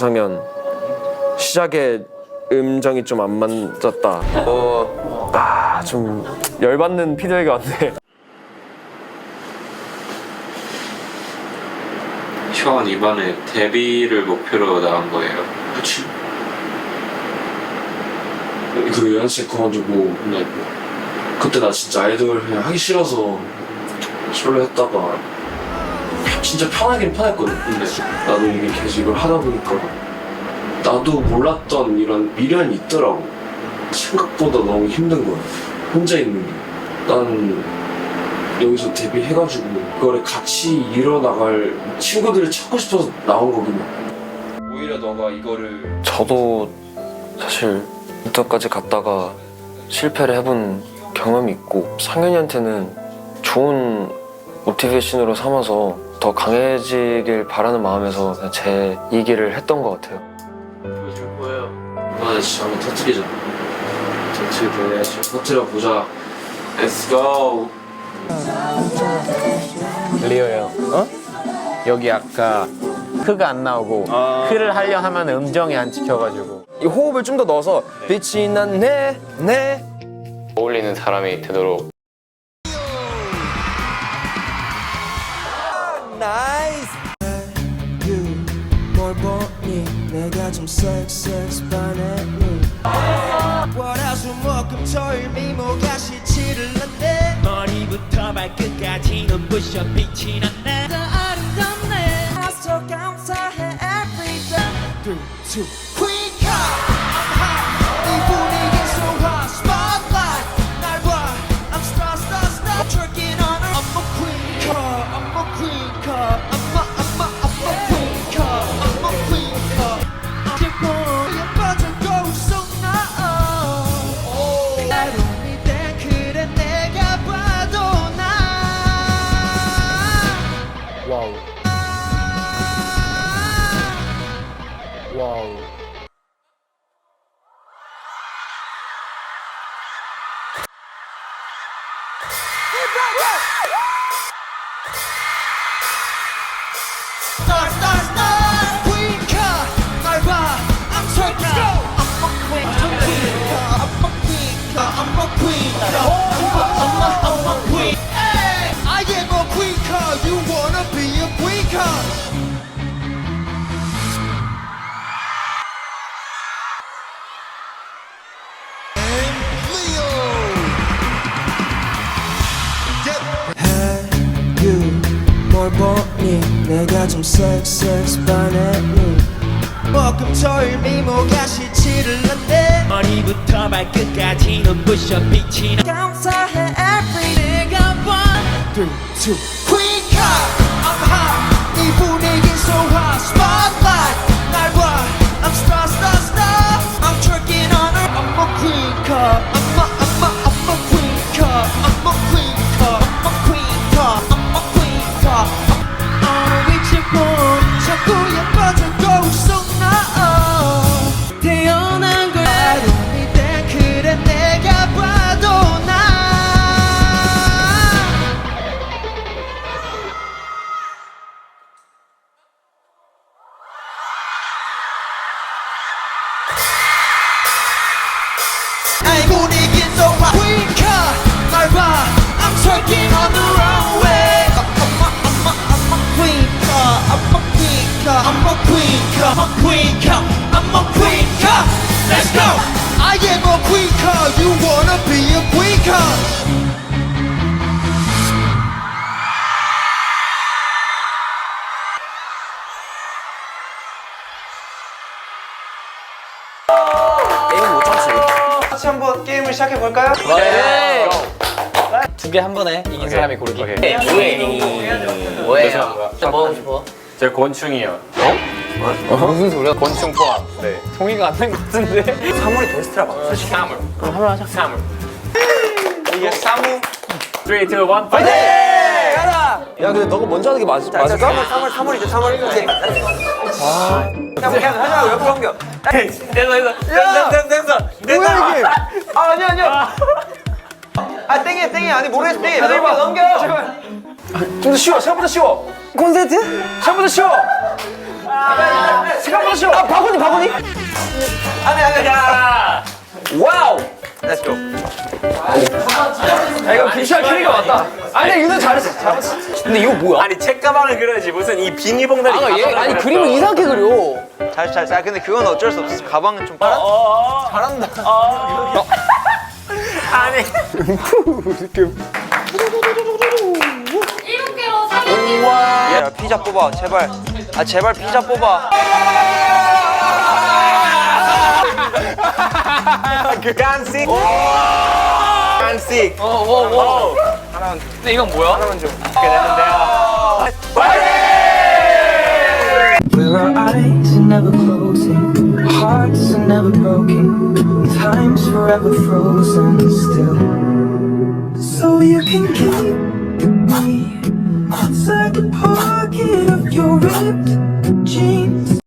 정상현 시작에 음정이 좀 안 맞았다. 어, 아, 좀 열받는 피드백이 왔네. 형은 이번에 데뷔를 목표로 나온 거예요. 그치. 그 연습 그만두고 근데 그때 나 진짜 아이돌 그냥 하기 싫어서 솔로 했다가 진짜 편하긴 편했거든. 근데 나도 계속 이걸 하다 보니까 나도 몰랐던 이런 미련이 있더라고. 생각보다 너무 힘든 거야. 혼자 있는 게. 난 여기서 데뷔해가지고 이거를 같이 이뤄나갈 친구들을 찾고 싶어서 나온 거긴 해. 오히려 너가 이거를 저도 사실 인터까지 갔다가 실패를 해본 경험이 있고 상현이한테는 좋은 모티베이션으로 삼아서 더 강해지길 바라는 마음에서 그냥 제 얘기를 했던 것 같아요. 보여줄 거예요. 이번에 진짜 한번 터뜨리자. 터뜨려야지. 터뜨려 보자. Let's go. 리오 형, 어? 여기 아까 흐가 안 나오고 흐를 하려 하면 음정이 안 찍혀가지고 이 호흡을 좀 더 넣어서 빛이 난내 내. 어울리는 사람이 되도록 nice. You 뭘 보니 내가 좀 섹섹 반했니? 월화수목금 토일 미모가 시치를 났네. 머리부터 발끝까지 눈부셔 빛이 났네. 더 아름답네. 아소 감사해 every time 3, 2, 1 와 뭘 보니 내가 좀 섹섹스 반했니 목금토일 미모가 시 치를 난데 머리부터 발끝까지는 부셔 빛이 나. 감사해 every 내가 봐 Three, two, queen card I'm hot 이 분위기 so hot so I'm twerking on the runway I'm a, I'm a, I'm a queen car I'm a queen car I'm a queen car I'm a queen car 같이 한번 게임을 시작해 볼까요? 네. 두 개 한 번에 이긴 사람이 고르기 뭐예요? 뭐 하고 싶어? 저 곤충이요 어? 무슨 소리야? 곤충 포함 네 통이가 안 된 것 같은데 사물이 베스트라 봐. 솔직히. 사물 그럼 한번 하자 사물 이게 사무. 3, 2, 1 파이팅! 야 근데 너가 먼저 하는 게 맞, 자, 맞을까? 사물, 사물, 사물이죠, 사물. 오케이. 아. 야, 그냥 하자, 옆으로 넘겨. 됐어 됐어 됐어 됐어 땡이, 땡이. 아니, 모르겠어, 땡이. 넘겨, 넘겨. 제발. 좀더 쉬워. 생각보다 쉬워. 콘센트? 생각보다 쉬워. 잠깐만 쉬어. 아 바구니 바구니. 안돼 안돼. 야. 와우. Let's go. 야 이거 비주얼 캐리가 왔다. 아니 유도 잘했어. 잘했어. 근데 이거 뭐야? 아니 책 가방을 그려야지 무슨 이 비닐봉다리 아, 얘, 가방을 아니. 그림을 이상하게 그려. 잘했어 잘했어. 아, 근데 그건 어쩔 수 없어. 가방은 좀 빨아. 잘한다. 아니 일곱 개로 사귀기 야 피자 뽑아 제발. 아 제발 피자 뽑아. 깐식 깐식 근데 이건 뭐야? 하나만 줘. 이렇게 되는데요 Where our eyes are never closing, hearts are never broken, time's forever frozen still. So you can keep me inside the pocket of your ripped